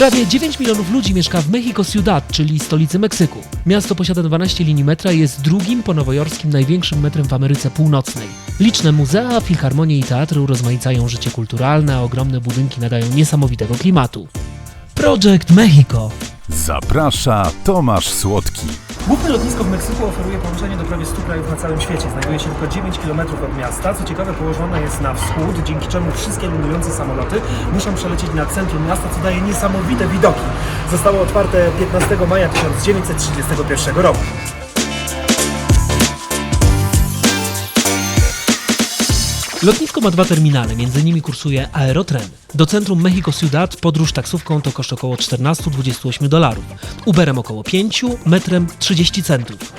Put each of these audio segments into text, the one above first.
Prawie 9 milionów ludzi mieszka w Mexico Ciudad, czyli stolicy Meksyku. Miasto posiada 12 linii metra i jest drugim po nowojorskim największym metrem w Ameryce Północnej. Liczne muzea, filharmonie i teatry urozmaicają życie kulturalne, a ogromne budynki nadają niesamowitego klimatu. Project Mexico. Zaprasza Tomasz Słodki. Główne lotnisko w Meksyku oferuje połączenie do prawie 100 krajów na całym świecie. Znajduje się tylko 9 km od miasta. Co ciekawe, położone jest na wschód, dzięki czemu wszystkie lądujące samoloty muszą przelecieć nad centrum miasta, co daje niesamowite widoki. Zostało otwarte 15 maja 1931 roku. Lotnisko ma dwa terminale, między nimi kursuje Aerotren. Do centrum Mexico Ciudad podróż taksówką to koszt około 14-28 dolarów, Uberem około 5, metrem 30 centów.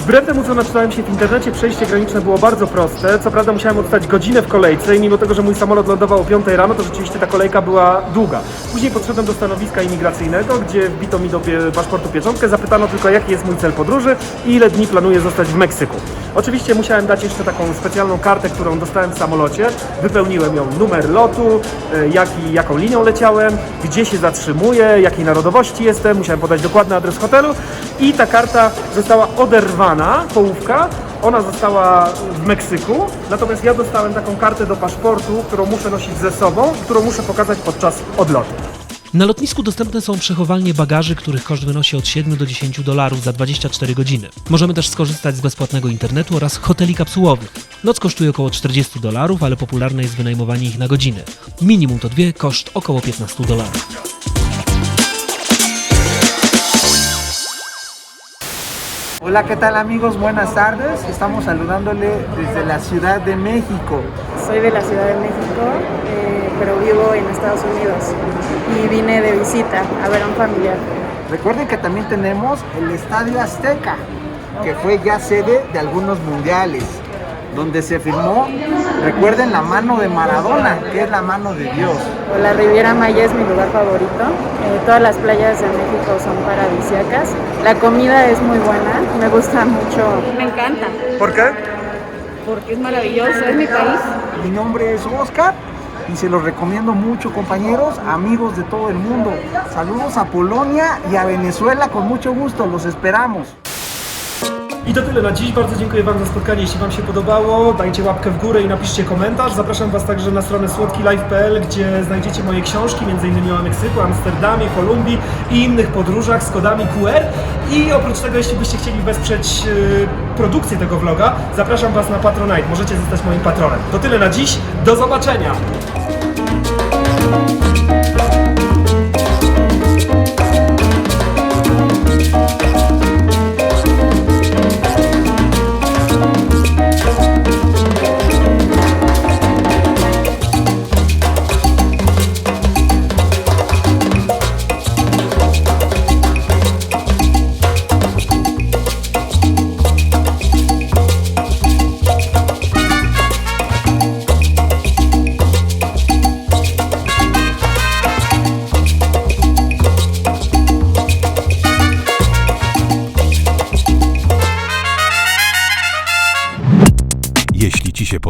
Wbrew temu, co naczytałem się w internecie, przejście graniczne było bardzo proste. Co prawda musiałem odstać godzinę w kolejce i mimo tego, że mój samolot lądował o 5 rano, to rzeczywiście ta kolejka była długa. Później podszedłem do stanowiska imigracyjnego, gdzie wbito mi do paszportu pieczątkę, zapytano tylko jaki jest mój cel podróży i ile dni planuję zostać w Meksyku. Oczywiście musiałem dać jeszcze taką specjalną kartę, którą dostałem w samolocie. Wypełniłem ją numer lotu, e, jaki, jaką linią leciałem, gdzie się zatrzymuję, jakiej narodowości jestem. Musiałem podać dokładny adres hotelu i ta karta została oderwana, połówka. Ona została w Meksyku, natomiast ja dostałem taką kartę do paszportu, którą muszę nosić ze sobą, którą muszę pokazać podczas odlotu. Na lotnisku dostępne są przechowalnie bagaży, których koszt wynosi od 7 do 10 dolarów za 24 godziny. Możemy też skorzystać z bezpłatnego internetu oraz hoteli kapsułowych. Noc kosztuje około 40 dolarów, ale popularne jest wynajmowanie ich na godzinę. Minimum to dwie, koszt około 15 dolarów. Hola, ¿qué tal amigos? Buenas tardes. Estamos saludándole desde la Ciudad de México. Soy de la Ciudad de México, eh, pero vivo Estados Unidos y vine de visita a ver a un familiar. Recuerden que también tenemos el Estadio Azteca, que fue ya sede de algunos mundiales, donde se firmó, recuerden, la mano de Maradona, que es la mano de Dios. La Riviera Maya es mi lugar favorito. Eh, todas las playas de México son paradisíacas. La comida es muy buena, me gusta mucho. Me encanta, ¿Por qué? porque es maravilloso, es mi país. Mi nombre es Oscar y se los recomiendo mucho, compañeros, amigos de todo el mundo. Saludos a Polonia y a Venezuela con mucho gusto, los esperamos. I to tyle na dziś. Bardzo dziękuję Wam za spotkanie. Jeśli Wam się podobało, dajcie łapkę w górę i napiszcie komentarz. Zapraszam Was także na stronę słodkilife.pl, gdzie znajdziecie moje książki, m.in. o Meksyku, Amsterdamie, Kolumbii i innych podróżach z kodami QR. I oprócz tego, jeśli byście chcieli wesprzeć yy, produkcję tego vloga, zapraszam Was na Patronite. Możecie zostać moim patronem. To tyle na dziś. Do zobaczenia! Jeśli Ci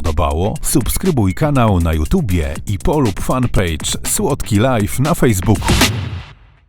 podobało, subskrybuj kanał na YouTubie i polub fanpage Słodki Life na Facebooku.